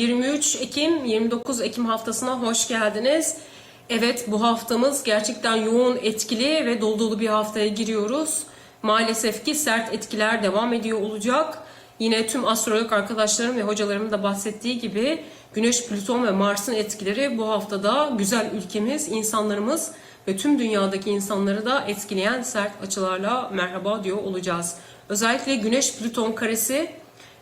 23 Ekim 29 Ekim haftasına hoş geldiniz. Evet bu haftamız gerçekten yoğun etkili ve dolu dolu bir haftaya giriyoruz. Maalesef ki sert etkiler devam ediyor olacak. Yine tüm astrolog arkadaşlarım ve hocalarımın da bahsettiği gibi Güneş, Plüton ve Mars'ın etkileri bu haftada güzel ülkemiz, insanlarımız ve tüm dünyadaki insanları da etkileyen sert açılarla merhaba diyor olacağız. Özellikle Güneş, Plüton karesi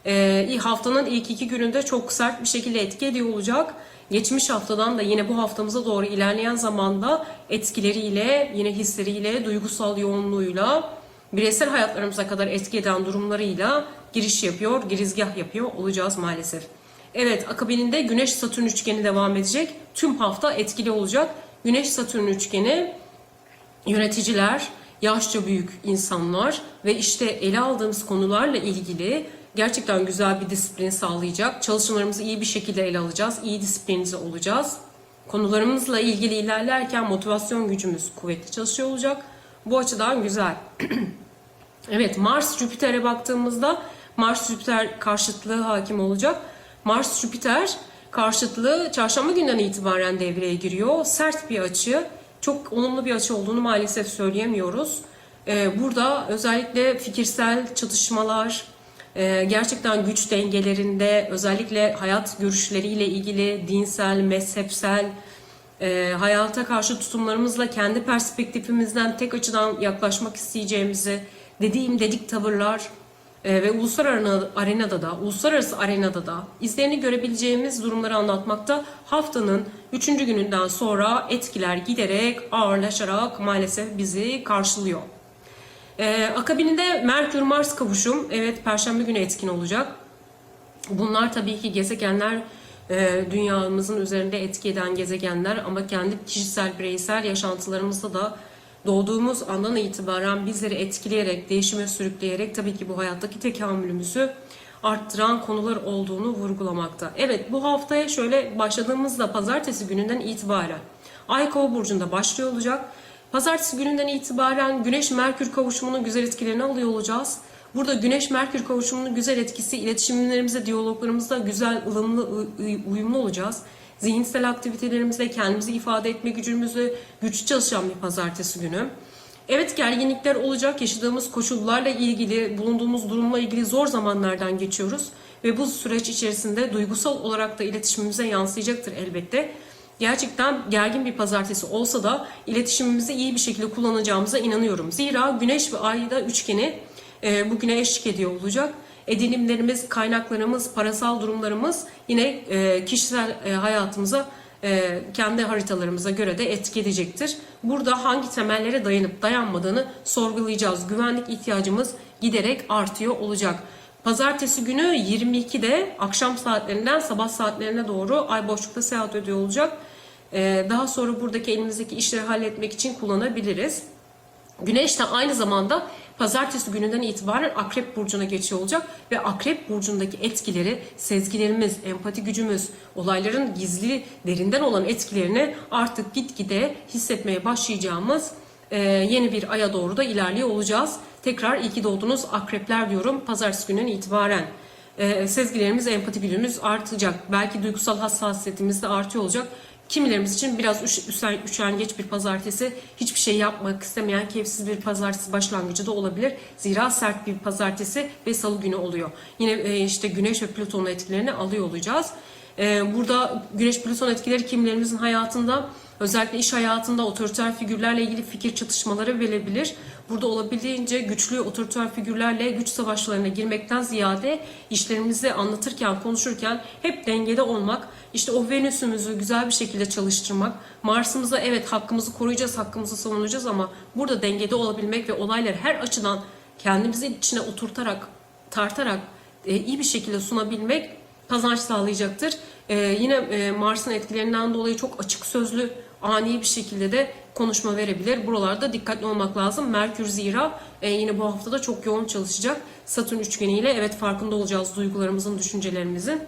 ee, haftanın ilk iki gününde çok sert bir şekilde etki ediyor olacak. Geçmiş haftadan da yine bu haftamıza doğru ilerleyen zamanda etkileriyle, yine hisleriyle, duygusal yoğunluğuyla, bireysel hayatlarımıza kadar etki eden durumlarıyla giriş yapıyor, girizgah yapıyor olacağız maalesef. Evet, akabininde Güneş-Satürn üçgeni devam edecek. Tüm hafta etkili olacak. Güneş-Satürn üçgeni yöneticiler, yaşça büyük insanlar ve işte ele aldığımız konularla ilgili gerçekten güzel bir disiplin sağlayacak. Çalışmalarımızı iyi bir şekilde ele alacağız. iyi disiplinize olacağız. Konularımızla ilgili ilerlerken motivasyon gücümüz kuvvetli çalışıyor olacak. Bu açıdan güzel. evet Mars Jüpiter'e baktığımızda Mars Jüpiter karşıtlığı hakim olacak. Mars Jüpiter karşıtlığı çarşamba günden itibaren devreye giriyor. Sert bir açı. Çok olumlu bir açı olduğunu maalesef söyleyemiyoruz. Ee, Burada özellikle fikirsel çatışmalar, e, gerçekten güç dengelerinde özellikle hayat görüşleriyle ilgili dinsel, mezhepsel, e, hayata karşı tutumlarımızla kendi perspektifimizden tek açıdan yaklaşmak isteyeceğimizi dediğim dedik tavırlar e, ve uluslararası arenada da, uluslararası arenada da izlerini görebileceğimiz durumları anlatmakta haftanın 3. gününden sonra etkiler giderek ağırlaşarak maalesef bizi karşılıyor. Ee, akabininde Merkür-Mars kavuşum evet Perşembe günü etkin olacak. Bunlar tabii ki gezegenler e, dünyamızın üzerinde etki eden gezegenler ama kendi kişisel bireysel yaşantılarımızda da doğduğumuz andan itibaren bizleri etkileyerek, değişime sürükleyerek tabii ki bu hayattaki tekamülümüzü arttıran konular olduğunu vurgulamakta. Evet bu haftaya şöyle başladığımızda pazartesi gününden itibaren Ay Kova burcunda başlıyor olacak. Pazartesi gününden itibaren Güneş-Merkür kavuşumunun güzel etkilerini alıyor olacağız. Burada Güneş-Merkür kavuşumunun güzel etkisi iletişimlerimizde, diyaloglarımızda güzel, ılımlı, uyumlu olacağız. Zihinsel aktivitelerimizde kendimizi ifade etme gücümüzü güçlü çalışan bir pazartesi günü. Evet gerginlikler olacak. Yaşadığımız koşullarla ilgili, bulunduğumuz durumla ilgili zor zamanlardan geçiyoruz. Ve bu süreç içerisinde duygusal olarak da iletişimimize yansıyacaktır elbette gerçekten gergin bir pazartesi olsa da iletişimimizi iyi bir şekilde kullanacağımıza inanıyorum. Zira Güneş ve Ay'da üçgeni e, bugüne eşlik ediyor olacak. Edinimlerimiz, kaynaklarımız, parasal durumlarımız yine e, kişisel e, hayatımıza e, kendi haritalarımıza göre de etki edecektir. Burada hangi temellere dayanıp dayanmadığını sorgulayacağız. Güvenlik ihtiyacımız giderek artıyor olacak. Pazartesi günü 22'de akşam saatlerinden sabah saatlerine doğru ay boşlukta seyahat ediyor olacak. Ee, daha sonra buradaki elimizdeki işleri halletmek için kullanabiliriz. Güneş de aynı zamanda pazartesi gününden itibaren Akrep Burcu'na geçiyor olacak ve Akrep Burcu'ndaki etkileri, sezgilerimiz, empati gücümüz, olayların gizli, derinden olan etkilerini artık gitgide hissetmeye başlayacağımız e, yeni bir aya doğru da ilerliyor olacağız. Tekrar iyi ki doğdunuz akrepler diyorum pazartesi günün itibaren. E, sezgilerimiz, empati gücümüz artacak. Belki duygusal hassasiyetimiz de artıyor olacak. Kimilerimiz için biraz üş, üşengeç bir pazartesi, hiçbir şey yapmak istemeyen keyifsiz bir pazartesi başlangıcı da olabilir. Zira sert bir pazartesi ve salı günü oluyor. Yine e, işte güneş ve Plüton'un etkilerini alıyor olacağız. E, burada güneş Plüton etkileri kimilerimizin hayatında özellikle iş hayatında otoriter figürlerle ilgili fikir çatışmaları verebilir. Burada olabildiğince güçlü otoriter figürlerle güç savaşlarına girmekten ziyade işlerimizi anlatırken, konuşurken hep dengede olmak, işte o Venüs'ümüzü güzel bir şekilde çalıştırmak, Mars'ımıza evet hakkımızı koruyacağız, hakkımızı savunacağız ama burada dengede olabilmek ve olayları her açıdan kendimizi içine oturtarak, tartarak e, iyi bir şekilde sunabilmek kazanç sağlayacaktır. E, yine e, Mars'ın etkilerinden dolayı çok açık sözlü, ani bir şekilde de konuşma verebilir. Buralarda dikkatli olmak lazım. Merkür zira e, yine bu haftada çok yoğun çalışacak. Satürn üçgeniyle evet farkında olacağız duygularımızın, düşüncelerimizin.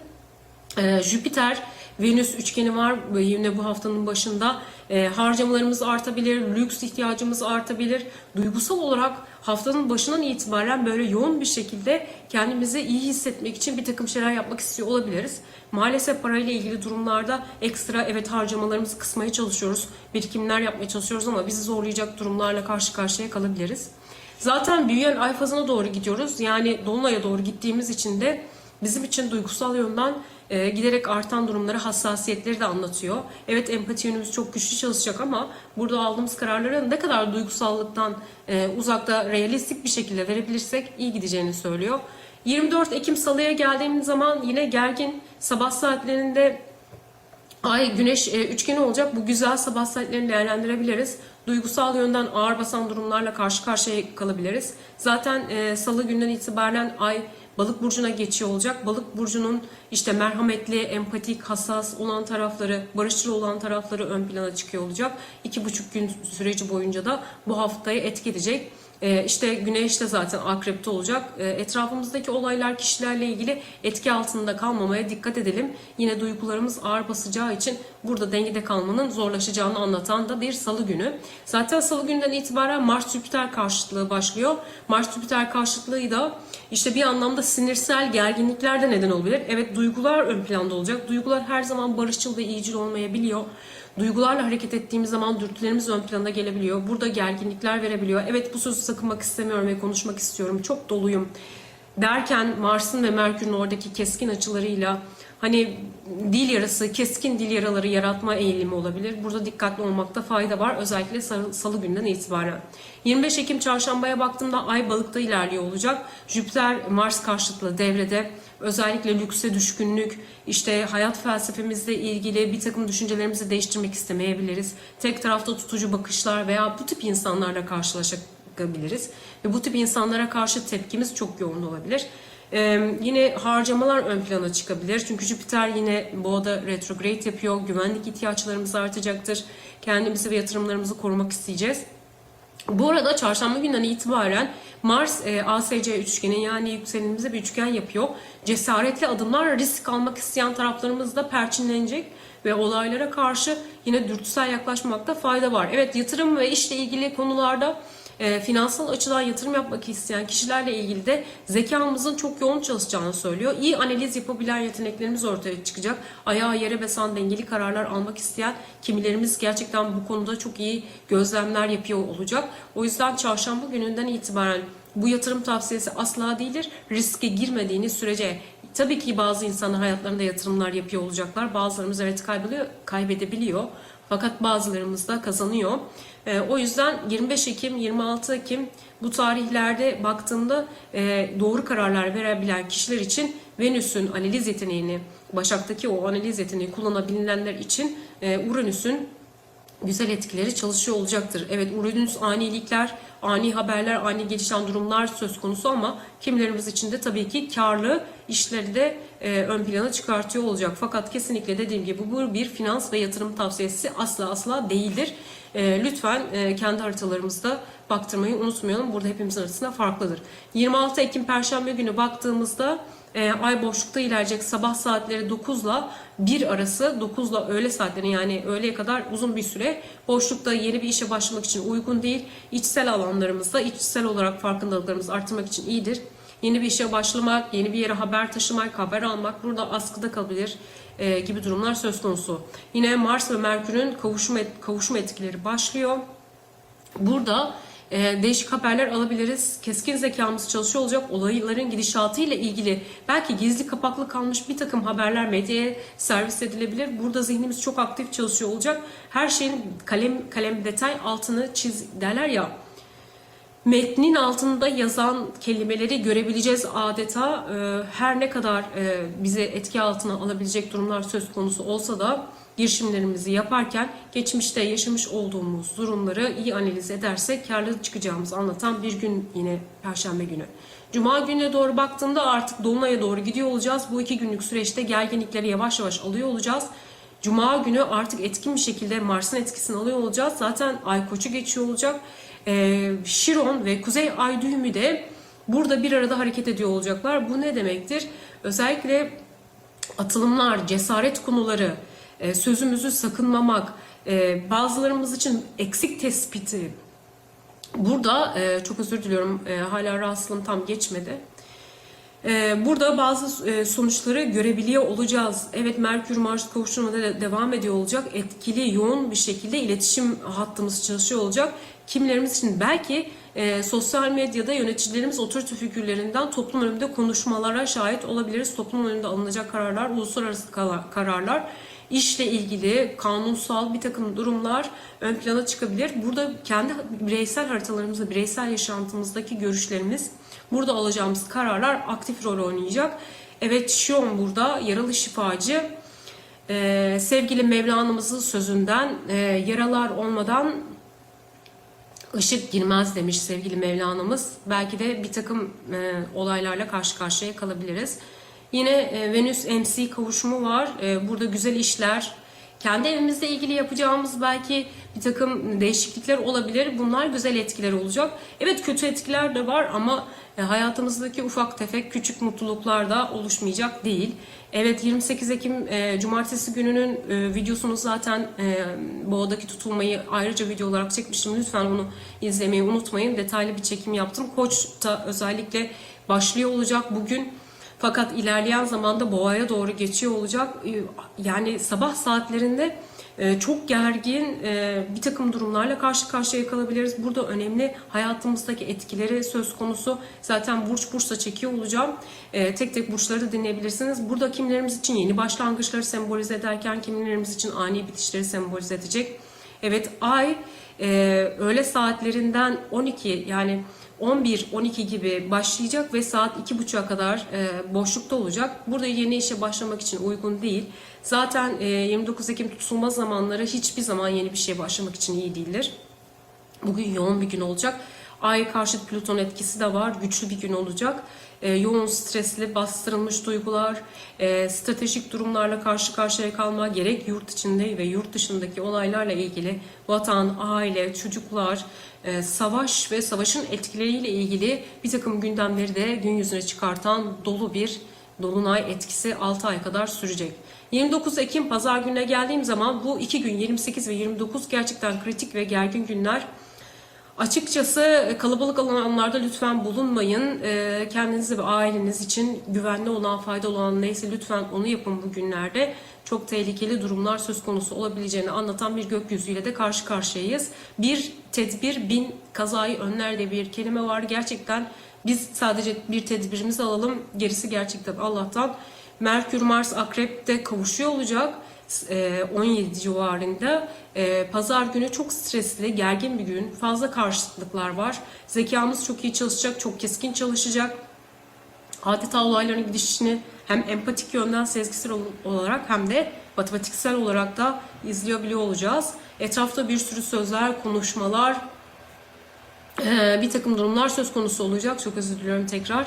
E, Jüpiter Venüs üçgeni var yine bu haftanın başında. E, harcamalarımız artabilir, lüks ihtiyacımız artabilir. Duygusal olarak haftanın başından itibaren böyle yoğun bir şekilde kendimizi iyi hissetmek için bir takım şeyler yapmak istiyor olabiliriz. Maalesef parayla ilgili durumlarda ekstra evet harcamalarımızı kısmaya çalışıyoruz. Birikimler yapmaya çalışıyoruz ama bizi zorlayacak durumlarla karşı karşıya kalabiliriz. Zaten büyüyen ay fazına doğru gidiyoruz. Yani dolunaya doğru gittiğimiz için de bizim için duygusal yönden e, giderek artan durumları, hassasiyetleri de anlatıyor. Evet empati yönümüz çok güçlü çalışacak ama burada aldığımız kararları ne kadar duygusallıktan e, uzakta, realistik bir şekilde verebilirsek iyi gideceğini söylüyor. 24 Ekim Salı'ya geldiğimiz zaman yine gergin sabah saatlerinde Ay güneş e, üçgeni olacak. Bu güzel sabah saatlerini değerlendirebiliriz. Duygusal yönden ağır basan durumlarla karşı karşıya kalabiliriz. Zaten e, salı günden itibaren ay balık burcuna geçiyor olacak. Balık burcunun işte merhametli, empatik, hassas olan tarafları, barışçıl olan tarafları ön plana çıkıyor olacak. İki buçuk gün süreci boyunca da bu haftayı etki Ee, işte güneş de zaten akrepte olacak. Ee, etrafımızdaki olaylar kişilerle ilgili etki altında kalmamaya dikkat edelim. Yine duygularımız ağır basacağı için burada dengede kalmanın zorlaşacağını anlatan da bir salı günü. Zaten salı günden itibaren Mars-Jüpiter karşıtlığı başlıyor. Mars-Jüpiter karşıtlığı da işte bir anlamda sinirsel gerginlikler de neden olabilir. Evet duygular ön planda olacak. Duygular her zaman barışçıl ve iyicil olmayabiliyor. Duygularla hareket ettiğimiz zaman dürtülerimiz ön plana gelebiliyor. Burada gerginlikler verebiliyor. Evet bu sözü sakınmak istemiyorum ve konuşmak istiyorum. Çok doluyum derken Mars'ın ve Merkür'ün oradaki keskin açılarıyla hani dil yarası, keskin dil yaraları yaratma eğilimi olabilir. Burada dikkatli olmakta fayda var. Özellikle salı, günden itibaren. 25 Ekim çarşambaya baktığımda Ay balıkta ilerliyor olacak. Jüpiter Mars karşıtlığı devrede. Özellikle lükse düşkünlük, işte hayat felsefemizle ilgili bir takım düşüncelerimizi değiştirmek istemeyebiliriz. Tek tarafta tutucu bakışlar veya bu tip insanlarla karşılaşabiliriz. Ve bu tip insanlara karşı tepkimiz çok yoğun olabilir. Ee, yine harcamalar ön plana çıkabilir. Çünkü Jüpiter yine boğada retrograde yapıyor. Güvenlik ihtiyaçlarımız artacaktır. Kendimizi ve yatırımlarımızı korumak isteyeceğiz. Bu arada çarşamba günden itibaren Mars e, ASC üçgeni yani yükselenimize bir üçgen yapıyor. Cesaretli adımlar risk almak isteyen taraflarımız da perçinlenecek ve olaylara karşı yine dürtüsel yaklaşmakta fayda var. Evet yatırım ve işle ilgili konularda e, finansal açıdan yatırım yapmak isteyen kişilerle ilgili de zekamızın çok yoğun çalışacağını söylüyor. İyi analiz yapabilen yeteneklerimiz ortaya çıkacak. Ayağı yere basan dengeli kararlar almak isteyen kimilerimiz gerçekten bu konuda çok iyi gözlemler yapıyor olacak. O yüzden çarşamba gününden itibaren bu yatırım tavsiyesi asla değildir. Riske girmediğiniz sürece Tabii ki bazı insanlar hayatlarında yatırımlar yapıyor olacaklar. Bazılarımız evet kaybediyor, kaybedebiliyor. Fakat bazılarımız da kazanıyor. E, o yüzden 25 Ekim, 26 Ekim bu tarihlerde baktığımda e, doğru kararlar verebilen kişiler için Venüs'ün analiz yeteneğini, Başak'taki o analiz yeteneği kullanabilenler için e, Uranüs'ün güzel etkileri çalışıyor olacaktır. Evet Uranüs anilikler, ani haberler, ani gelişen durumlar söz konusu ama kimilerimiz için de tabii ki karlı işleri de e, ön plana çıkartıyor olacak. Fakat kesinlikle dediğim gibi bu bir finans ve yatırım tavsiyesi asla asla değildir. E, lütfen e, kendi haritalarımızda baktırmayı unutmayalım. Burada hepimizin arasında farklıdır. 26 Ekim Perşembe günü baktığımızda e, ay boşlukta ilerleyecek sabah saatleri 9 ile 1 arası 9 ile öğle saatleri yani öğleye kadar uzun bir süre boşlukta yeni bir işe başlamak için uygun değil. İçsel alanlarımızda içsel olarak farkındalıklarımızı artırmak için iyidir. Yeni bir işe başlamak, yeni bir yere haber taşımak, haber almak burada askıda kalabilir e, gibi durumlar söz konusu. Yine Mars ve Merkür'ün kavuşma, kavuşma etkileri başlıyor. Burada e, değişik haberler alabiliriz. Keskin zekamız çalışıyor olacak. Olayların gidişatı ile ilgili belki gizli kapaklı kalmış bir takım haberler medyaya servis edilebilir. Burada zihnimiz çok aktif çalışıyor olacak. Her şeyin kalem kalem detay altını çiz derler ya. Metnin altında yazan kelimeleri görebileceğiz adeta. E, her ne kadar e, bize etki altına alabilecek durumlar söz konusu olsa da girişimlerimizi yaparken geçmişte yaşamış olduğumuz durumları iyi analiz edersek karlı çıkacağımızı anlatan bir gün yine Perşembe günü. Cuma gününe doğru baktığımda artık Dolunay'a doğru gidiyor olacağız. Bu iki günlük süreçte gerginlikleri yavaş yavaş alıyor olacağız. Cuma günü artık etkin bir şekilde Mars'ın etkisini alıyor olacağız. Zaten Ay Koç'u geçiyor olacak. Ee, Şiron ve Kuzey Ay düğümü de burada bir arada hareket ediyor olacaklar. Bu ne demektir? Özellikle atılımlar, cesaret konuları, e, sözümüzü sakınmamak, e, bazılarımız için eksik tespiti. Burada e, çok özür diliyorum e, hala rahatsızlığım tam geçmedi. E, burada bazı e, sonuçları görebiliyor olacağız. Evet Merkür Mars kavuşumu da de- devam ediyor olacak. Etkili, yoğun bir şekilde iletişim hattımız çalışıyor olacak. Kimilerimiz için belki e, sosyal medyada yöneticilerimiz otorite figürlerinden toplum önünde konuşmalara şahit olabiliriz. Toplum önünde alınacak kararlar, uluslararası kararlar, işle ilgili kanunsal bir takım durumlar ön plana çıkabilir. Burada kendi bireysel haritalarımızda, bireysel yaşantımızdaki görüşlerimiz, burada alacağımız kararlar aktif rol oynayacak. Evet Şion burada yaralı şifacı. Ee, sevgili Mevlana'mızın sözünden e, yaralar olmadan ışık girmez demiş sevgili Mevlana'mız. Belki de bir takım e, olaylarla karşı karşıya kalabiliriz. Yine e, Venüs MC kavuşumu var. E, burada güzel işler, kendi evimizle ilgili yapacağımız belki bir takım değişiklikler olabilir. Bunlar güzel etkiler olacak. Evet kötü etkiler de var ama e, hayatımızdaki ufak tefek küçük mutluluklar da oluşmayacak değil. Evet 28 Ekim e, Cumartesi gününün e, videosunu zaten e, Boğa'daki tutulmayı ayrıca video olarak çekmiştim. Lütfen onu izlemeyi unutmayın. Detaylı bir çekim yaptım. Koç'ta özellikle başlıyor olacak bugün. Fakat ilerleyen zamanda boğaya doğru geçiyor olacak. Ee, Yani sabah saatlerinde e, çok gergin e, bir takım durumlarla karşı karşıya kalabiliriz. Burada önemli hayatımızdaki etkileri söz konusu. Zaten burç burçla çekiyor olacağım. E, Tek tek burçları da dinleyebilirsiniz. Burada kimlerimiz için yeni başlangıçları sembolize ederken kimlerimiz için ani bitişleri sembolize edecek. Evet ay öğle saatlerinden 12 yani 11-12 gibi başlayacak ve saat 2.30'a kadar e, boşlukta olacak. Burada yeni işe başlamak için uygun değil. Zaten e, 29 Ekim tutulma zamanları hiçbir zaman yeni bir şeye başlamak için iyi değildir. Bugün yoğun bir gün olacak. Ay karşıt Plüton etkisi de var. Güçlü bir gün olacak. Ee, yoğun, stresli, bastırılmış duygular, e, stratejik durumlarla karşı karşıya kalma, gerek yurt içinde ve yurt dışındaki olaylarla ilgili vatan, aile, çocuklar, e, savaş ve savaşın etkileriyle ilgili bir takım gündemleri de gün yüzüne çıkartan dolu bir dolunay etkisi 6 ay kadar sürecek. 29 Ekim pazar gününe geldiğim zaman bu iki gün 28 ve 29 gerçekten kritik ve gergin günler. Açıkçası kalabalık alanlarda lütfen bulunmayın. Ee, Kendinize ve aileniz için güvenli olan, faydalı olan neyse lütfen onu yapın bu günlerde. Çok tehlikeli durumlar söz konusu olabileceğini anlatan bir gökyüzüyle de karşı karşıyayız. Bir tedbir bin kazayı önler diye bir kelime var. Gerçekten biz sadece bir tedbirimizi alalım. Gerisi gerçekten Allah'tan. Merkür, Mars, Akrep'te kavuşuyor olacak. E, 17 civarında. E, Pazar günü çok stresli, gergin bir gün. Fazla karşıtlıklar var. Zekamız çok iyi çalışacak, çok keskin çalışacak. Adeta olayların gidişini hem empatik yönden sezgisel ol- olarak hem de matematiksel olarak da izleyebiliyor olacağız. Etrafta bir sürü sözler, konuşmalar, ee, bir takım durumlar söz konusu olacak. Çok özür diliyorum tekrar.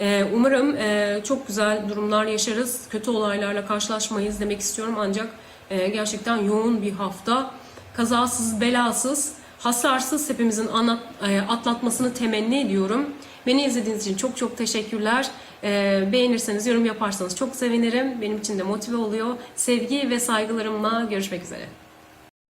Ee, Umarım e, çok güzel durumlar yaşarız. Kötü olaylarla karşılaşmayız demek istiyorum ancak e, gerçekten yoğun bir hafta. Kazasız, belasız, hasarsız hepimizin anlat, e, atlatmasını temenni ediyorum. Beni izlediğiniz için çok çok teşekkürler. Ee, Beğenirseniz, yorum yaparsanız çok sevinirim. Benim için de motive oluyor. Sevgi ve saygılarımla görüşmek üzere.